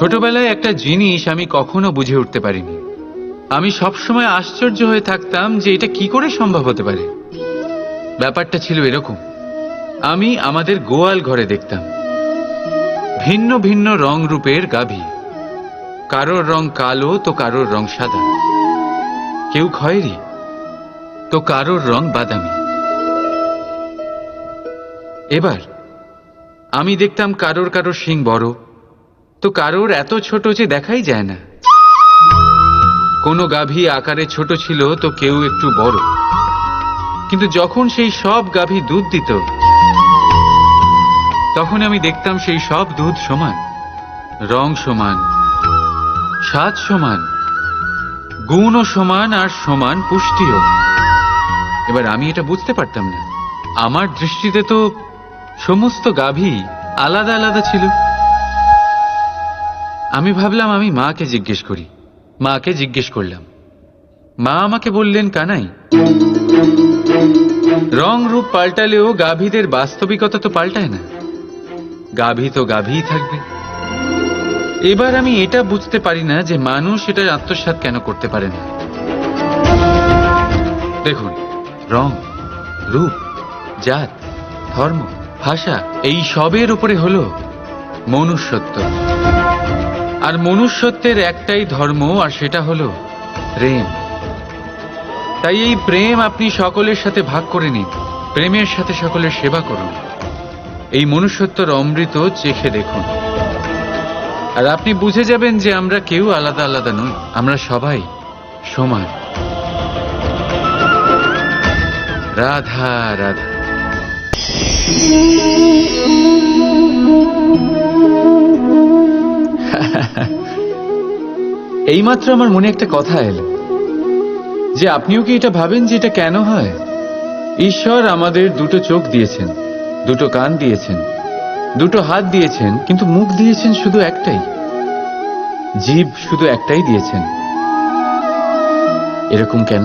ছোটবেলায় একটা জিনিস আমি কখনো বুঝে উঠতে পারিনি। আমি সবসময় আশ্চর্য হয়ে থাকতাম যে এটা কি করে সম্ভব হতে পারে। ব্যাপারটা ছিল এরকম। আমি আমাদের গোয়াল ঘরে দেখতাম। ভিন্ন ভিন্ন রং রূপের গাভী। কারোর রং কালো, তো কারোর রং সাদা। কেউ খয়েরি, তো কারোর রং বাদামি। এবার আমি দেখতাম কারোর কারোর শিং বড় তো কারোর এত ছোট যে দেখাই যায় না। কোনো গাভী আকারে ছোট ছিল তো কেউ একটু বড়। কিন্তু যখন সেই সব গাভী দুধ দিত, তখন আমি দেখতাম সেই সব দুধ সমান, রং সমান, স্বাদ সমান, গুণও সমান আর সমান পুষ্টিও। এবার আমি এটা বুঝতে পারতাম না। আমার দৃষ্টিতে তো সমস্ত গাভী আলাদা আলাদা ছিল। আমি ভাবলাম আমি মাকে জিজ্ঞেস করি। মাকে জিজ্ঞেস করলাম, মা আমাকে বললেন কানাই, রং রূপ পাল্টালেও গাভীদের বাস্তবিকতা তো পাল্টায় না। গাভী তো গাভীই থাকবে। এবার আমি এটা বুঝতে পারি না যে মানুষ এটা আত্মসাৎ কেন করতে পারে না। দেখুন, রং, রূপ, জাত, ধর্ম, ভাষা, এই সবের উপরে হলো মনুষ্যত্ব। আর মনুষ্যত্বের একটাই ধর্ম, আর সেটা হলো প্রেম। তাই এই প্রেম আপনি সকলের সাথে ভাগ করে নিন, প্রেমের সাথে সকলের সেবা করুন। এই মনুষ্যত্বর অমৃত চেখে দেখুন। আর আপনি বুঝে যাবেন যে আমরা কেউ আলাদা আলাদা নই, আমরা সবাই সমান। রাধা রাধা। এইমাত্র আমার মনে একটা কথা এলো, যে আপনিও কি এটা ভাবেন যে এটা কেন হয়? ঈশ্বর আমাদের দুটো চোখ দিয়েছেন, দুটো কান দিয়েছেন, দুটো হাত দিয়েছেন, কিন্তু মুখ দিয়েছেন শুধু একটাই। জীব শুধু একটাই দিয়েছেন। এরকম কেন?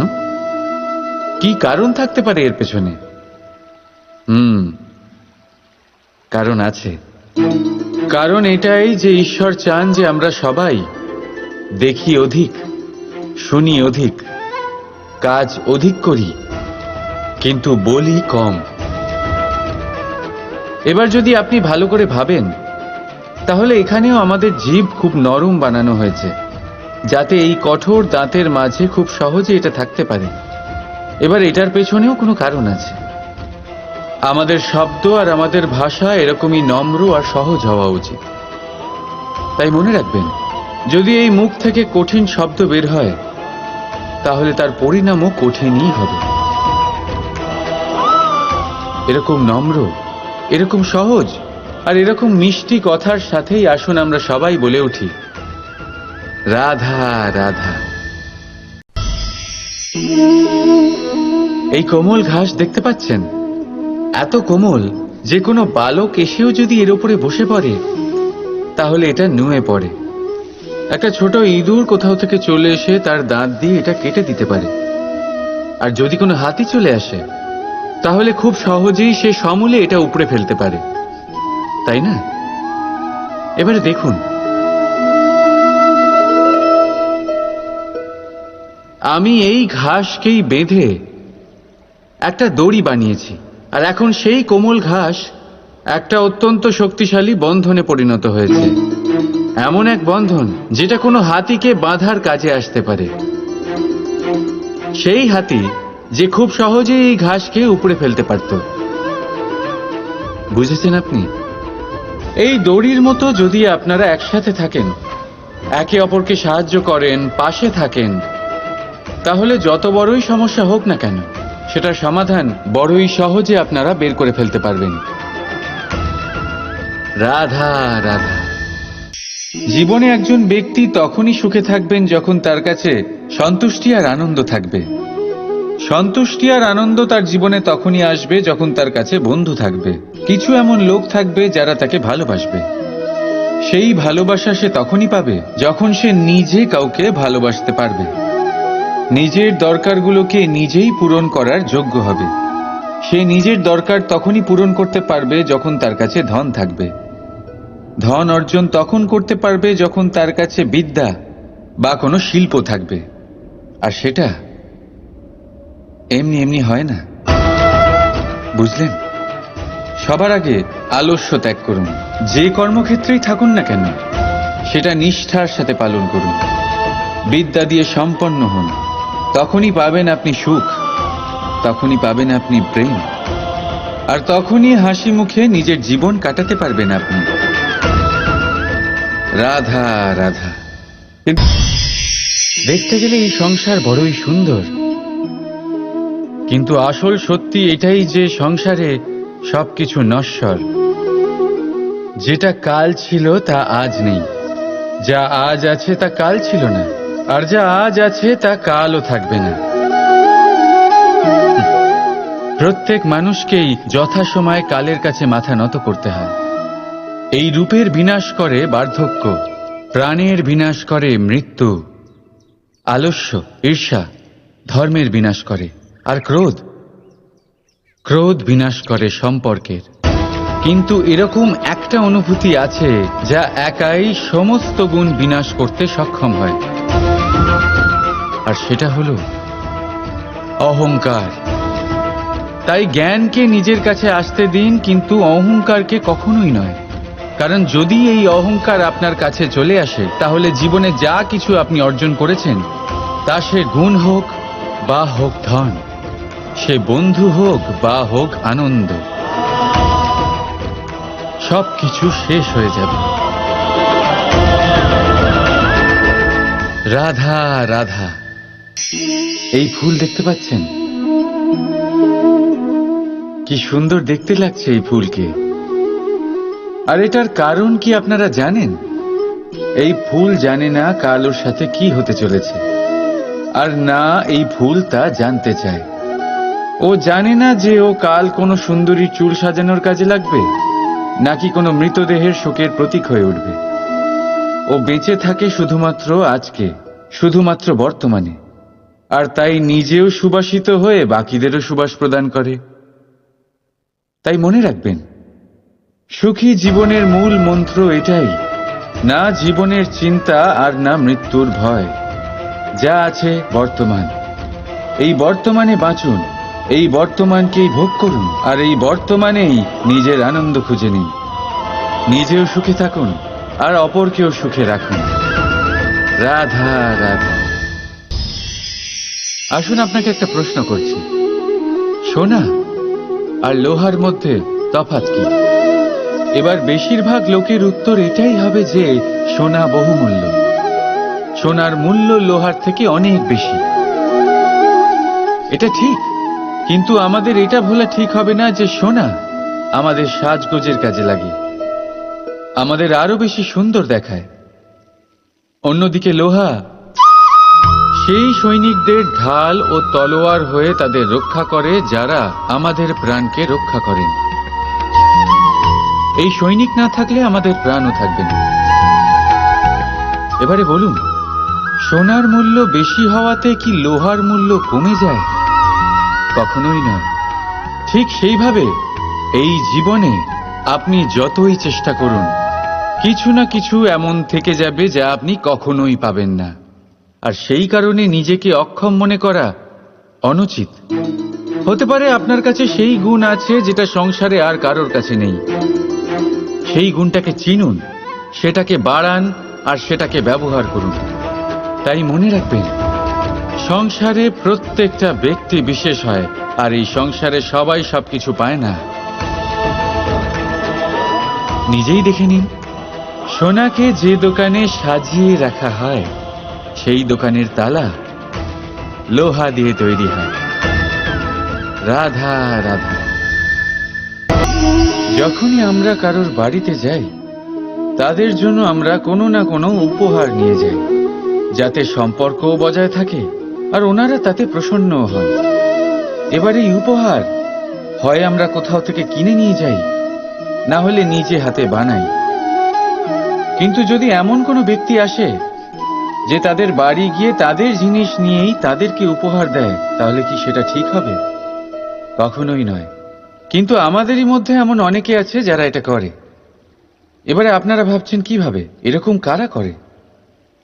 কি কারণ থাকতে পারে এর পেছনে? হুম, কারণ আছে। কারণ এটাই যে ঈশ্বর চান যে আমরা সবাই দেখি অধিক, শুনি অধিক, কাজ অধিক করি, কিন্তু বলি কম। এবার যদি আপনি ভালো করে ভাবেন, তাহলে এখানেও আমাদের জীব খুব নরম বানানো হয়েছে, যাতে এই কঠোর দাঁতের মাঝে খুব সহজে এটা থাকতে পারে। এবার এটার পেছনেও কোনো কারণ আছে। আমাদের শব্দ আর আমাদের ভাষা এরকমই নম্র আর সহজ হওয়া উচিত। তাই মনে রাখবেন যদি এই মুখ থেকে কঠিন শব্দ বের হয়, তাহলে তার পরিণামও কঠিনই হবে। এরকম নম্র, এরকম সহজ, আর এরকম মিষ্টি কথার সাথেই আসুন আমরা সবাই বলে উঠি, রাধা রাধা। এই কোমল ঘাস দেখতে পাচ্ছেন? এত কোমল, যে কোনো বালক এসেও যদি এর উপরে বসে পড়ে, তাহলে এটা নুয়ে পড়ে। একটা ছোট ইঁদুর কোথাও থেকে চলে এসে তার দাঁত দিয়ে এটা কেটে দিতে পারে। আর যদি কোনো হাতি চলে আসে, তাহলে খুব সহজেই সে সমূলে এটা উপড়ে ফেলতে পারে। তাই না? এবারে দেখুন। আমি এই ঘাসকেই বেঁধে একটা দড়ি বানিয়েছি, আর এখন সেই কোমল ঘাস একটা অত্যন্ত শক্তিশালী বন্ধনে পরিণত হয়েছে। এমন এক বন্ধন যেটা কোনো হাতিকে বাঁধার কাজে আসতে পারে। সেই হাতি যে খুব সহজেই এই ঘাসকে উপড়ে ফেলতে পারত। বুঝেছেন আপনি? এই দড়ির মতো যদি আপনারা একসাথে থাকেন, একে অপরকে সাহায্য করেন, পাশে থাকেন, তাহলে যত বড়ই সমস্যা হোক না কেন, সেটার সমাধান বড়ই সহজে আপনারা বের করে ফেলতে পারবেন। রাধা রাধা। জীবনে একজন ব্যক্তি তখনই সুখে থাকবেন যখন তার কাছে সন্তুষ্টি আর আনন্দ থাকবে। সন্তুষ্টি আর আনন্দ তার জীবনে তখনই আসবে যখন তার কাছে বন্ধু থাকবে। কিছু এমন লোক থাকবে যারা তাকে ভালোবাসবে। সেই ভালোবাসা সে তখনই পাবে যখন সে নিজে কাউকে ভালোবাসতে পারবে। নিজের দরকারগুলোকে নিজেই পূরণ করার যোগ্য হবে। সে নিজের দরকার তখনই পূরণ করতে পারবে যখন তার কাছে ধন থাকবে। ধন অর্জন তখন করতে পারবে যখন তার কাছে বিদ্যা বা কোনো শিল্প থাকবে। আর সেটা এমনি এমনি হয় না। বুঝলেন? সবার আগে আলস্য ত্যাগ করুন। যে কর্মক্ষেত্রেই থাকুন না কেন, সেটা নিষ্ঠার সাথে পালন করুন। বিদ্যা দিয়ে সম্পন্ন হন। তখনই পাবেন আপনি সুখ, তখনই পাবেন আপনি প্রেম। আর তখনই হাসি মুখে নিজের জীবন কাটাতে পারবেন আপনি। রাধা রাধা। দেখতে গেলে এই সংসার বড়ই সুন্দর। কিন্তু আসল সত্যি এটাই যে সংসারে সবকিছু নশ্বর। যেটা কাল ছিল, তা আজ নেই। যা আজ আছে, তা কাল ছিল না। আর যা আজ আছে, তা কালও থাকবে না। প্রত্যেক মানুষকেই যথাসময়ে কালের কাছে মাথা নত করতে হয়। এই রূপের বিনাশ করে বার্ধক্য, প্রাণের বিনাশ করে মৃত্যু, আলস্য, ঈর্ষা ধর্মের বিনাশ করে, আর ক্রোধ ক্রোধ বিনাশ করে সম্পর্কের। কিন্তু এরকম একটা অনুভূতি আছে যা একাই সমস্ত গুণ বিনাশ করতে সক্ষম হয়। আর সেটা হলো অহংকার। তাই জ্ঞানকে নিজের কাছে আসতে দিন, কিন্তু অহংকারকে কখনোই নয়। কারণ যদি এই অহংকার আপনার কাছে চলে আসে, তাহলে জীবনে যা কিছু আপনি অর্জন করেছেন, তা সে গুণ হোক বা হোক ধন, সে বন্ধু হোক বা হোক আনন্দ সব কিছু শেষ হয়ে যাবে। রাধা রাধা, এই ফুল দেখতে পাচ্ছেন? কি সুন্দর দেখতে লাগছে এই ফুলকে। আর এটার কারণ কি আপনারা জানেন? এই ফুল জানে না কাল ওর সাথে কি হতে চলেছে। আর না এই ফুল তা জানতে চায়। ও জানে না যে ও কাল কোনো সুন্দরী চুল সাজানোর কাজে লাগবে, নাকি কোনো মৃতদেহের শোকের প্রতীক হয়ে উঠবে। ও বেঁচে থাকে শুধুমাত্র আজকে, শুধুমাত্র বর্তমানে। আর তাই নিজেও সুবাসিত হয়ে বাকিদেরও সুবাস প্রদান করে। তাই মনে রাখবেন সুখী জীবনের মূল মন্ত্র এটাই। না জীবনের চিন্তা আর না মৃত্যুর ভয়। যা আছে বর্তমান। এই বর্তমানে বাঁচুন, এই বর্তমানকেই ভোগ করুন, আর এই বর্তমানেই নিজের আনন্দ খুঁজে নিন। নিজেও সুখে থাকুন, আর অপরকেও সুখে রাখুন। রাধা রাধা। আসুন আপনাকে একটা প্রশ্ন করছি। সোনা, আর লোহার মধ্যে তফাৎ কি? এবার বেশিরভাগ লোকের উত্তর এটাই হবে যে, সোনা বহুমূল্য। সোনার মূল্য লোহার থেকে অনেক বেশি। এটা ঠিক, কিন্তু আমাদের এটা ভোলা ঠিক হবে না যে সোনা আমাদের সাজগোজের কাজে লাগে। আমাদের আরও বেশি সুন্দর দেখায়। অন্যদিকে লোহা, সেই সৈনিকদের ঢাল ও তলোয়ার হয়ে তাদের রক্ষা করে যারা আমাদের প্রাণকে রক্ষা করেন। এই সৈনিক না থাকলে আমাদের প্রাণও থাকবে না। এবারে বলুন, সোনার মূল্য বেশি হওয়াতে কি লোহার মূল্য কমে যায়? কখনোই নয় ঠিক সেইভাবে এই জীবনে আপনি যতই চেষ্টা করুন, কিছু না কিছু এমন থেকে যাবে যা আপনি কখনোই পাবেন না। আর সেই কারণে নিজেকে অক্ষম মনে করা অনুচিত। হতে পারে আপনার কাছে সেই গুণ আছে যেটা সংসারে আর কারোর কাছে নেই। সেই গুণটাকে চিনুন, সেটাকে বাড়ান আর সেটাকে ব্যবহার করুন। তাই মনে রাখবেন, সংসারে প্রত্যেকটা ব্যক্তি বিশেষ হয়, আর এই সংসারে সবাই সবকিছু পায় না। নিজেই দেখে নিন, সোনাকে যে দোকানে সাজিয়ে রাখা হয়, সেই দোকানের তালা লোহা দিয়ে তৈরি হয়। রাধা রাধা। যখনই আমরা কারোর বাড়িতে যাই, তাদের জন্য আমরা কোনো না কোনো উপহার নিয়ে যাই, যাতে সম্পর্কও বজায় থাকে আর ওনারা তাতে প্রসন্নও হন। এবার এই উপহার হয় আমরা কোথাও থেকে কিনে নিয়ে যাই, না হলে নিজে হাতে বানাই। কিন্তু যদি এমন কোনো ব্যক্তি আসে যে তাদের বাড়ি গিয়ে তাদের জিনিস নিয়েই তাদেরকে উপহার দেয়, তাহলে কি সেটা ঠিক হবে? কখনোই নয়। কিন্তু আমাদেরই মধ্যে এমন অনেকে আছে যারা এটা করে। এবারে আপনারা ভাবছেন কীভাবে? এরকম কারা করে?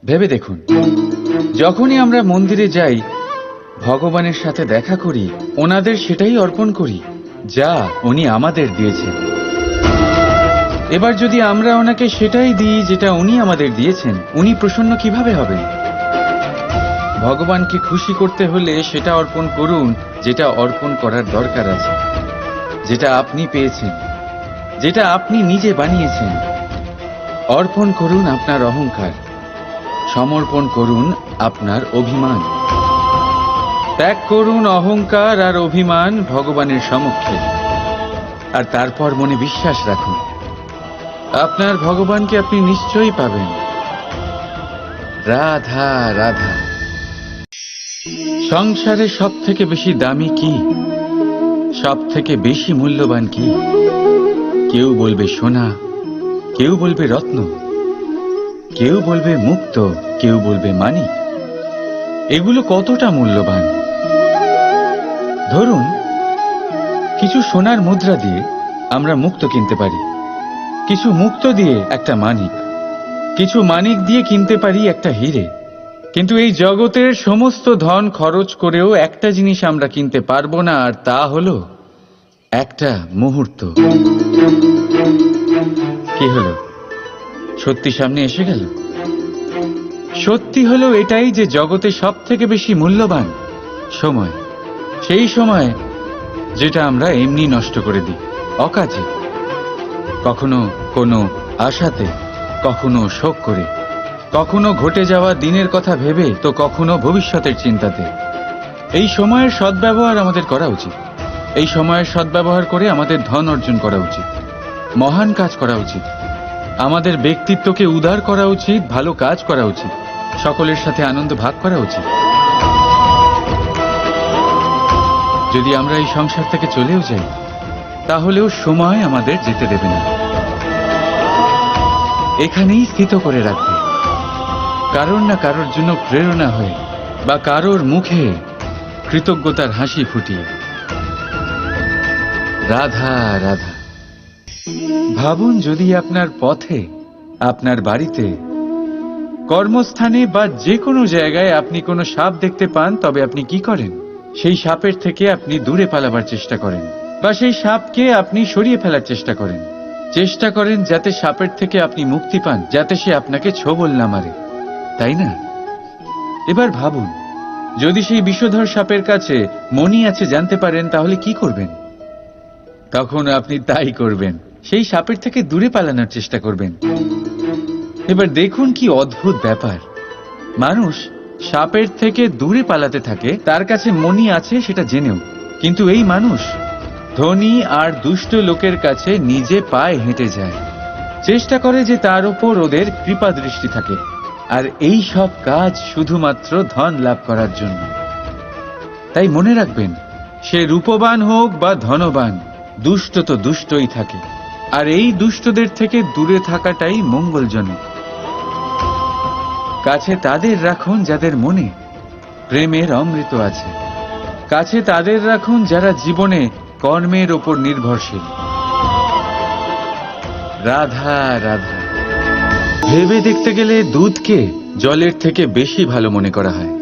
ভেবে দেখুন। যখনই আমরা মন্দিরে যাই, ভগবানের সাথে দেখা করি, ওনাদের সেটাই অর্পণ করি, যা উনি আমাদের দিয়েছেন। এবার যদি আমরা ওনাকে সেটাই দিই যেটা উনি আমাদের দিয়েছেন, উনি প্রসন্ন কীভাবে হবেন? ভগবানকে খুশি করতে হলে সেটা অর্পণ করুন, যেটা অর্পণ করার দরকার আছে। যেটা আপনি পেয়েছেন, যেটা আপনি নিজে বানিয়েছেন, অর্পণ করুন আপনার অহংকার, সমর্পণ করুন আপনার অভিমান। ত্যাগ করুন অহংকার আর অভিমান ভগবানের সমক্ষে, আর তারপর মনে বিশ্বাস রাখুন, আপনার ভগবানকে আপনি নিশ্চয়ই পাবেন। রাধা রাধা। সংসারে সব থেকে বেশি দামি কি? সব থেকে বেশি মূল্যবান কি? কেউ বলবে সোনা, কেউ বলবে রত্ন, কেউ বলবে মুক্ত, কেউ বলবে মানিক। এগুলো কতটা মূল্যবান? ধরুন, কিছু সোনার মুদ্রা দিয়ে আমরা মুক্ত কিনতে পারি। কিছু মুক্ত দিয়ে একটা মানিক, কিছু মানিক দিয়ে কিনতে পারি একটা হিরে। কিন্তু এই জগতের সমস্ত ধন খরচ করেও একটা জিনিস আমরা কিনতে পারব না, আর তা হলো একটা মুহূর্ত। কি হলো? সত্যি সামনে এসে গেল? সত্যি হলো এটাই যে জগতে সব থেকে বেশি মূল্যবান সময়। সেই সময় যেটা আমরা এমনি নষ্ট করে দিই, অকাজে। কখনো কোনো আশাতে, কখনো শোক করে। কখনো ঘটে যাওয়া দিনের কথা ভেবে, তো কখনো ভবিষ্যতের চিন্তাতে। এই সময়ের সদ্ব্যবহার আমাদের করা উচিত। এই সময়ের সদ্ব্যবহার করে আমাদের ধন অর্জন করা উচিত। মহান কাজ করা উচিত। আমাদের ব্যক্তিত্বকে উদার করা উচিত, ভালো কাজ করা উচিত। সকলের সাথে আনন্দ ভাগ করা উচিত। যদি আমরা এই সংসার থেকে চলেও যাই, তাহলেও সময় আমাদের যেতে দেবে না। এখানেই স্থিত করে রাখবে। কারোর না কারোর জন্য প্রেরণা হয়ে বা কারোর মুখে কৃতজ্ঞতার হাসি ফুটিয়ে। রাধা রাধা। ভাবুন যদি আপনার পথে, আপনার বাড়িতে, কর্মস্থানে বা যে কোনো জায়গায় আপনি কোনো সাপ দেখতে পান, তবে আপনি কি করেন? সেই সাপের থেকে আপনি দূরে পালাবার চেষ্টা করেন বা সেই সাপকে আপনি সরিয়ে ফেলার চেষ্টা করেন। চেষ্টা করেন যাতে সাপের থেকে আপনি মুক্তি পান, যাতে সে আপনাকে ছোবল না মারে। তাই না? এবার ভাবুন, যদি সেই বিষধর সাপের কাছে মনি আছে জানতে পারেন, তাহলে কি করবেন? তখন আপনি তাই করবেন, সেই সাপের থেকে দূরে পালানোর চেষ্টা করবেন। এবার দেখুন কি অদ্ভুত ব্যাপার। মানুষ সাপের থেকে দূরে পালাতে থাকে, তার কাছে মনি আছে সেটা জেনেও। কিন্তু এই মানুষ ধনী আর দুষ্ট লোকের কাছে নিজে পায়ে হেঁটে যায়। চেষ্টা করে যে তার উপর ওদের কৃপা দৃষ্টি থাকে। আর এই সব কাজ শুধুমাত্র ধন লাভ করার জন্য। তাই মনে রাখবেন, সে রূপবান হোক বা ধনবান, দুষ্ট তো দুষ্টই থাকে। আর এই দুষ্টদের থেকে দূরে থাকাটাই মঙ্গলজনক। কাছে তাদের রাখুন যাদের মনে প্রেমের অমৃত আছে। কাছে তাদের রাখুন যারা জীবনে কর্মের ওপর নির্ভরশীল। রাধা রাধা। ভেবে দেখতে গেলে দুধকে জলের থেকে বেশি ভালো মনে করা হয়।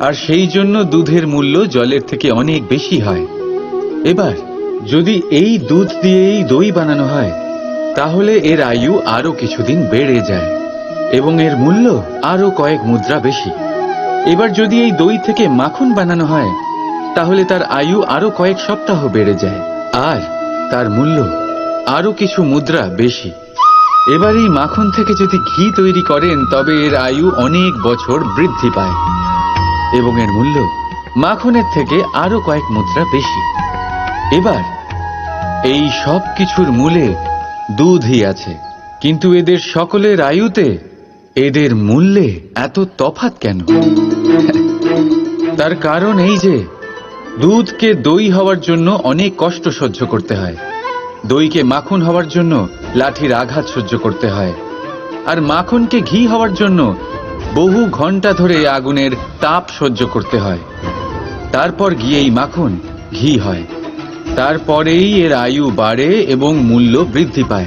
আর সেই জন্য দুধের মূল্য জলের থেকে অনেক বেশি হয়। এবার, যদি এই দুধ দিয়েই দই বানানো হয়, তাহলে এর আয়ু আরও কিছুদিন বেড়ে যায় এবং এর মূল্য আরও কয়েক মুদ্রা বেশি। এবার যদি এই দই থেকে মাখন বানানো হয়, তাহলে তার আয়ু আরও কয়েক সপ্তাহ বেড়ে যায়, আর তার মূল্য আরও কিছু মুদ্রা বেশি। এবার এই মাখন থেকে যদি ঘি তৈরি করেন, তবে এর আয়ু অনেক বছর বৃদ্ধি পায়। এবং এর মূল্য মাখনের থেকে আরও কয়েক মুদ্রা বেশি। এবার এই সব কিছুর মূলে দুধই আছে। কিন্তু এদের সকলের আয়ুতে এদের মূল্যে এত তফাত কেন? তার কারণ এই যে, দুধকে দই হওয়ার জন্য অনেক কষ্ট সহ্য করতে হয়। দইকে মাখন হওয়ার জন্য লাঠির আঘাত সহ্য করতে হয়। আর মাখনকে ঘি হওয়ার জন্য বহু ঘণ্টা ধরে আগুনের তাপ সহ্য করতে হয়। তারপর গিয়েই মাখন ঘি হয়। তারপরেই এর আয়ু বাড়ে এবং মূল্য বৃদ্ধি পায়।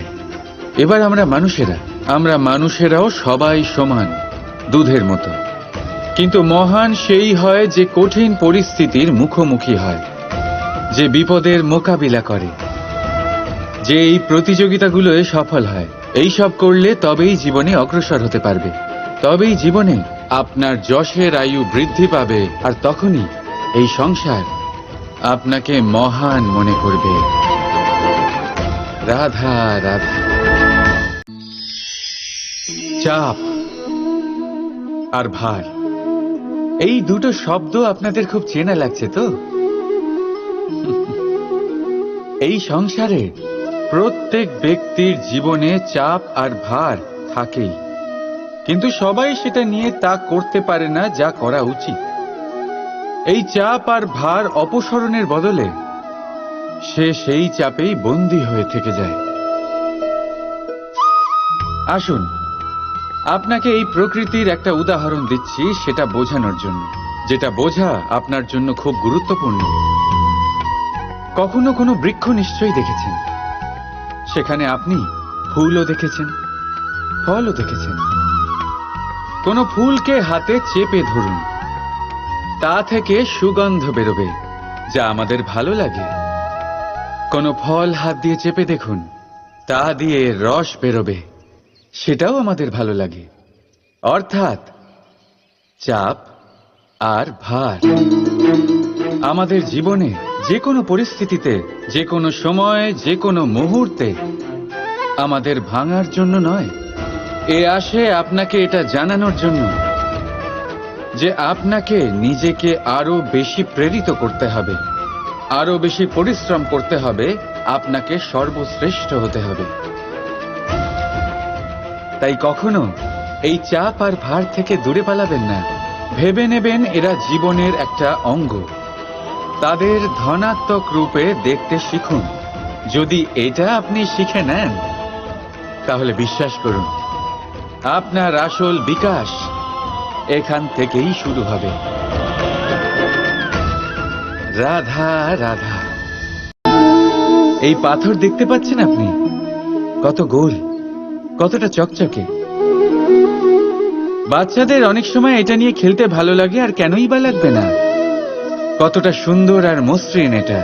এবার আমরা মানুষেরা, আমরা মানুষেরাও সবাই সমান, দুধের মতো। কিন্তু মহান সেই হয় যে কঠিন পরিস্থিতির মুখোমুখি হয়, যে বিপদের মোকাবিলা করে। যে এই প্রতিযোগিতাগুলোয় সফল হয়। এই সব করলে তবেই জীবনে অগ্রসর হতে পারবে। তবেই জীবনে আপনার যশের আয়ু বৃদ্ধি পাবে আর তখনই এই সংসার আপনাকে মহান মনে করবে। রাধা রাধা। চাপ আর ভার। এই দুটো শব্দ আপনাদের খুব চেনা লাগছে তো? এই সংসারে প্রত্যেক ব্যক্তির জীবনে চাপ আর ভার থাকেই। কিন্তু সবাই সেটা নিয়ে তা করতে পারে না, যা করা উচিত। এই চাপ আর ভার অপসরণের বদলে সে সেই চাপেই বন্দী হয়ে থেকে যায়। আসুন, আপনাকে এই প্রকৃতির একটা উদাহরণ দিচ্ছি সেটা বোঝানোর জন্য। যেটা বোঝা আপনার জন্য খুব গুরুত্বপূর্ণ। কখনো কোনো বৃক্ষ নিশ্চয়ই দেখেছেন। সেখানে আপনি ফুলও দেখেছেন, ফলও দেখেছেন। কোনো ফুলকে হাতে চেপে ধরুন। তা থেকে সুগন্ধ বেরোবে, যা আমাদের ভালো লাগে। কোনো ফল হাত দিয়ে চেপে দেখুন, তা দিয়ে রস বেরোবে, সেটাও আমাদের ভালো লাগে। অর্থাৎ চাপ আর ভার। আমাদের জীবনে যে কোনো পরিস্থিতিতে যে কোনো সময় যে কোনো মুহূর্তে। আমাদের ভাঙার জন্য নয়। এ আসে আপনাকে এটা জানানোর জন্য যে আপনাকে নিজেকে আরও বেশি প্রেরিত করতে হবে। আরও বেশি পরিশ্রম করতে হবে। আপনাকে সর্বশ্রেষ্ঠ হতে হবে। তাই কখনো এই চাপ আর ভার থেকে দূরে পালাবেন না। ভেবে নেবেন এরা জীবনের একটা অঙ্গ। তাদের ধনাত্মক রূপে দেখতে শিখুন। যদি এটা আপনি শিখে নেন, তাহলে বিশ্বাস করুন, আপনার আসল বিকাশ এখান থেকেই শুরু হবে। রাধা রাধা। এই পাথর দেখতে পাচ্ছেন আপনি? কত গোল, কতটা চকচকে। বাচ্চাদের অনেক সময় এটা নিয়ে খেলতে ভালো লাগে আর কেনই বা লাগবে না? কতটা সুন্দর আর মসৃণ এটা।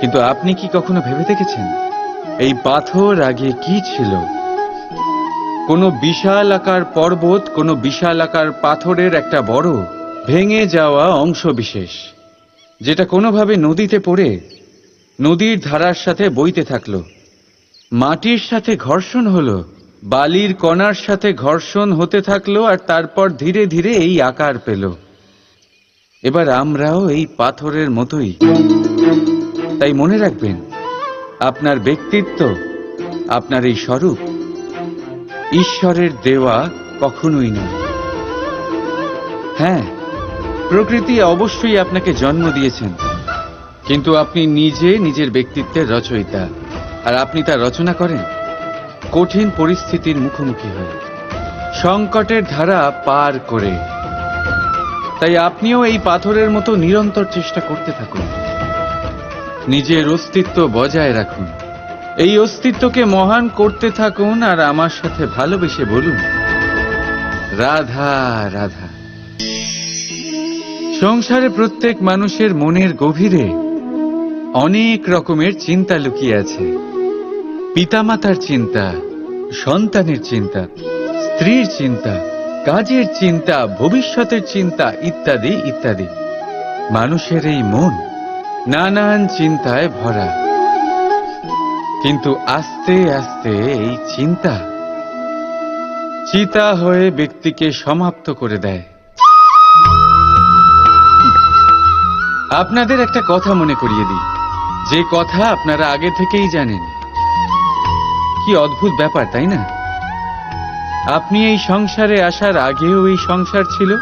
কিন্তু আপনি কি কখনো ভেবে দেখেছেন? এই পাথর আগে কি ছিল? কোনো বিশাল আকার পর্বত, কোনো বিশাল আকার পাথরের একটা বড়, ভেঙে যাওয়া অংশ বিশেষ, যেটা কোনোভাবে নদীতে পড়ে, নদীর ধারার সাথে বইতে থাকল। মাটির সাথে ঘর্ষণ হলো, বালির কণার সাথে ঘর্ষণ হতে থাকল, আর তারপর ধীরে ধীরে এই আকার পেল। এবার আমরাও এই পাথরের মতোই। তাই মনে রাখবেন, আপনার ব্যক্তিত্ব, আপনার এই স্বরূপ ঈশ্বরের দেওয়া কখনোই নয়। হ্যাঁ প্রকৃতি অবশ্যই আপনাকে জন্ম দিয়েছেন, কিন্তু আপনি নিজে নিজের ব্যক্তিত্বের রচয়িতা, আর আপনি তা রচনা করেন কঠিন পরিস্থিতির মুখোমুখি হয়ে। সংকটের ধারা পার করে তাই আপনিও এই পাথরের মতো নিরন্তর চেষ্টা করতে থাকুন। নিজের অস্তিত্ব বজায় রাখুন। এই অস্তিত্বকে মহান করতে থাকুন আর আমার সাথে ভালোবেসে বলুন, রাধা রাধা। সংসারে প্রত্যেক মানুষের মনের গভীরে অনেক রকমের চিন্তা লুকিয়ে আছে। পিতামাতার চিন্তা, সন্তানের চিন্তা, স্ত্রীর চিন্তা কাজের চিন্তা, ভবিষ্যতের চিন্তা ইত্যাদি ইত্যাদি। মানুষের এই মন নানান চিন্তায় ভরা। কিন্তু আস্তে আস্তে এই চিন্তা চিতা হয়ে ব্যক্তিকে সমাপ্ত করে দেয়। আপনাদের একটা কথা মনে করিয়ে দিই। যে কথা আপনারা আগে থেকেই জানেন। কি অদ্ভুত ব্যাপার, তাই না? আপনি এই সংসারে আসার আগেও এই সংসার ছিল?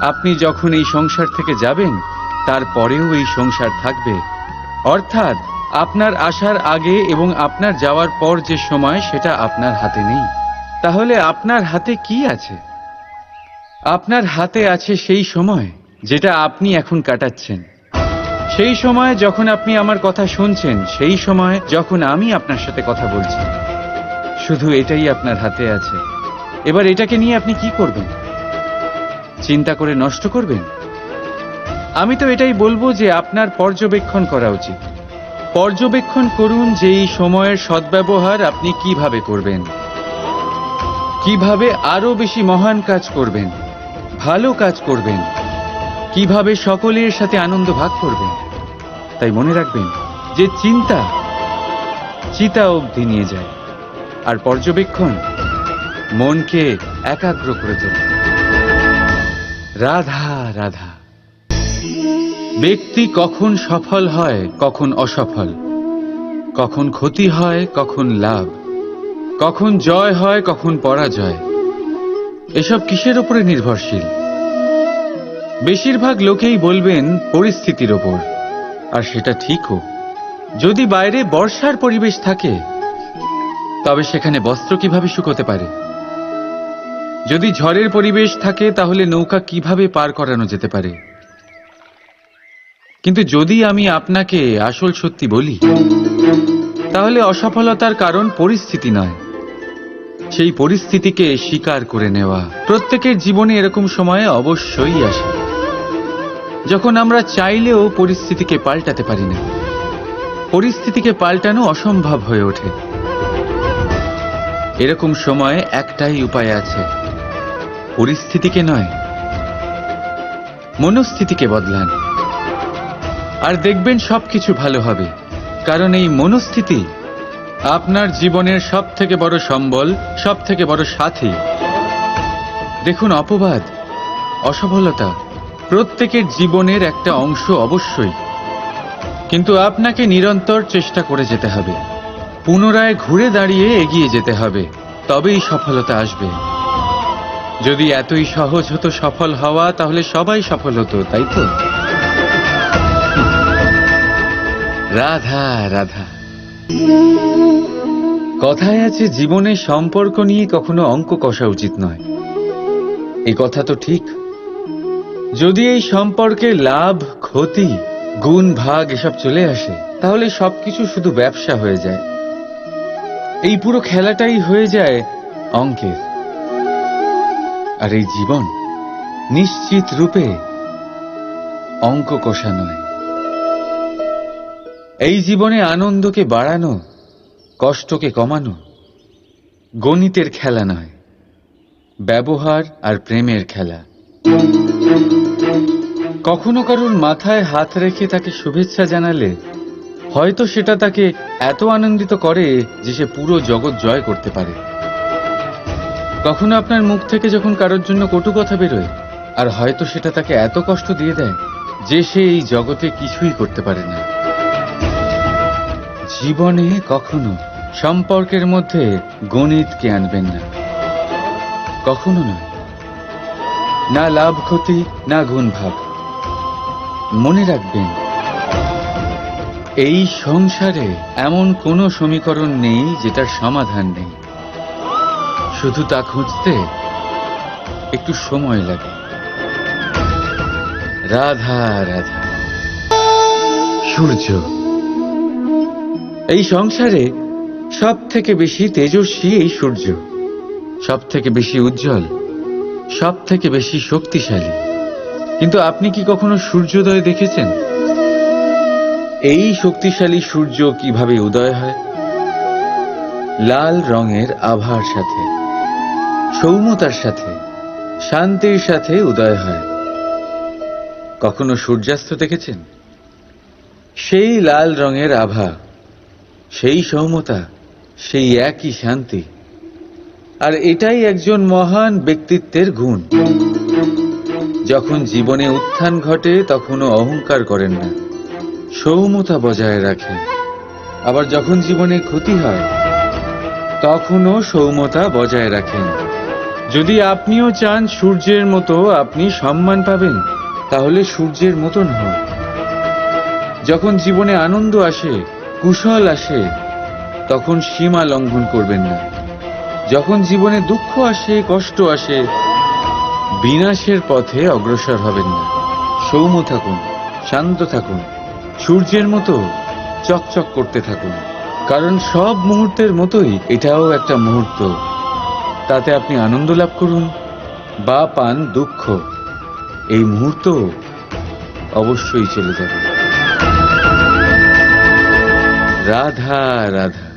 আপনি যখন এই সংসার থেকে যাবেন, তারপরেও এই সংসার থাকবে। অর্থাৎ, আপনার আসার আগে এবং আপনার যাওয়ার পর যে সময়, সেটা আপনার হাতে নেই। তাহলে আপনার হাতে কি আছে? আপনার হাতে আছে সেই সময় যেটা আপনি এখন কাটাচ্ছেন। সেই সময় যখন আপনি আমার কথা শুনছেন, সেই সময় যখন আমি আপনার সাথে কথা বলছি। শুধু এটাই আপনার হাতে আছে। এবার এটাকে নিয়ে আপনি কি করবেন? চিন্তা করে নষ্ট করবেন? আমি তো এটাই বলব যে আপনার পর্যবেক্ষণ করা উচিত। পর্যবেক্ষণ করুন যে এই সময়ের সদ্ব্যবহার আপনি কীভাবে করবেন। কীভাবে আরও বেশি মহান কাজ করবেন, ভালো কাজ করবেন, কীভাবে সকলের সাথে আনন্দ ভাগ করবেন। তাই মনে রাখবেন যে চিন্তা চিতা অবধি নিয়ে যায়। আর পর্যবেক্ষণ মনকে একাগ্র করে তোলে। রাধা রাধা। ব্যক্তি কখন সফল হয়, কখন অসফল। কখন ক্ষতি হয়, কখন লাভ। কখন জয় হয়, কখন পরাজয়। এসব কিসের উপরে নির্ভরশীল? বেশিরভাগ লোকেই বলবেন পরিস্থিতির ওপর, আর সেটা ঠিকও। যদি বাইরে বর্ষার পরিবেশ থাকে তবে সেখানে বস্ত্র কীভাবে শুকোতে পারে? যদি ঝড়ের পরিবেশ থাকে, তাহলে নৌকা কীভাবে পার করানো যেতে পারে? কিন্তু যদি আমি আপনাকে আসল সত্যি বলি, তাহলে অসফলতার কারণ পরিস্থিতি নয়। সেই পরিস্থিতিকে স্বীকার করে নেওয়া প্রত্যেকের জীবনে এরকম সময় অবশ্যই আসে। যখন আমরা চাইলেও পরিস্থিতিকে পাল্টাতে পারি না, পরিস্থিতিকে পাল্টানো অসম্ভব হয়ে ওঠে। এরকম সময় একটাই উপায় আছে। পরিস্থিতিকে নয়, মনস্থিতিকে বদলান। আর দেখবেন সবকিছু ভালো হবে, কারণ এই মনস্থিতি আপনার জীবনের সব থেকে বড় সম্বল সব থেকে বড় সাথী। দেখুন, অপবাদ, অসফলতা প্রত্যেকের জীবনের একটা অংশ অবশ্যই। কিন্তু আপনাকে নিরন্তর চেষ্টা করে যেতে হবে। পুনরায় ঘুরে দাঁড়িয়ে এগিয়ে যেতে হবে, তবেই সফলতা আসবে। যদি এতই সহজ হতো সফল হওয়া, তাহলে সবাই সফল হতো, তাই তো? রাধা রাধা। কথায় আছে, জীবনে সম্পর্ক নিয়ে কখনো অঙ্ক কষা উচিত নয়। এই কথা তো ঠিক। যদি এই সম্পর্কে লাভ, ক্ষতি, গুণ, ভাগ এসব চলে আসে, তাহলে সবকিছু শুধু ব্যবসা হয়ে যায়। এই পুরো খেলাটাই হয়ে যায় অঙ্কের। আর এই জীবন নিশ্চিত রূপে অঙ্ক কষা নয় এই জীবনে আনন্দকে বাড়ানো, কষ্টকে কমানো গণিতের খেলা নয়, ব্যবহার আর প্রেমের খেলা। কখনো কারুর মাথায় হাত রেখে তাকে শুভেচ্ছা জানালে হয়তো সেটা তাকে এত আনন্দিত করে যে সে পুরো জগৎ জয় করতে পারে। কখনো আপনার মুখ থেকে যখন কারোর জন্য কটু কথা বেরোয়, আর হয়তো সেটা তাকে এত কষ্ট দিয়ে দেয় যে সে এই জগতে কিছুই করতে পারে না। জীবনে কখনো সম্পর্কের মধ্যে গণিতকে আনবেন না। কখনো না না লাভ ক্ষতি, না গুণ ভাগ মনে রাখবেন এই সংসারে এমন কোনো সমীকরণ নেই যেটার সমাধান নেই। শুধু তা খুঁজতে একটু সময় লাগে। রাধা রাধা। সূর্য এই সংসারে সব থেকে বেশি তেজস্বী এই সূর্য। সব থেকে বেশি উজ্জ্বল। সব থেকে বেশি শক্তিশালী। কিন্তু আপনি কি কখনো সূর্যোদয় দেখেছেন? এই শক্তিশালী সূর্য কীভাবে উদয় হয়? লাল রঙের আভার সাথে, সৌম্যতার সাথে, শান্তির সাথে উদয় হয়। কখনো সূর্যাস্ত দেখেছেন? সেই লাল রঙের আভা, সেই সৌম্যতা, সেই একই শান্তি। আর এটাই একজন মহান ব্যক্তিত্বের গুণ। যখন জীবনে উত্থান ঘটে, তখনও অহংকার করেন না। সৌম্যতা বজায় রাখেন আবার যখন জীবনে ক্ষতি হয়, তখনও সৌমতা বজায় রাখেন। যদি আপনিও চান সূর্যের মতো আপনি সম্মান পাবেন, তাহলে সূর্যের মতন হন। যখন জীবনে আনন্দ আসে, কুশল আসে, তখন সীমা লঙ্ঘন করবেন না। যখন জীবনে দুঃখ আসে, কষ্ট আসে, বিনাশের পথে অগ্রসর হবেন না। সৌম্য থাকুন, শান্ত থাকুন। সূর্যের মতো চকচক করতে থাকুন। কারণ সব মুহূর্তের মতোই এটাও একটা মুহূর্ত। তাতে আপনি আনন্দ লাভ করুন বা পান দুঃখ। এই মুহূর্ত অবশ্যই চলে যাবে। রাধা রাধা।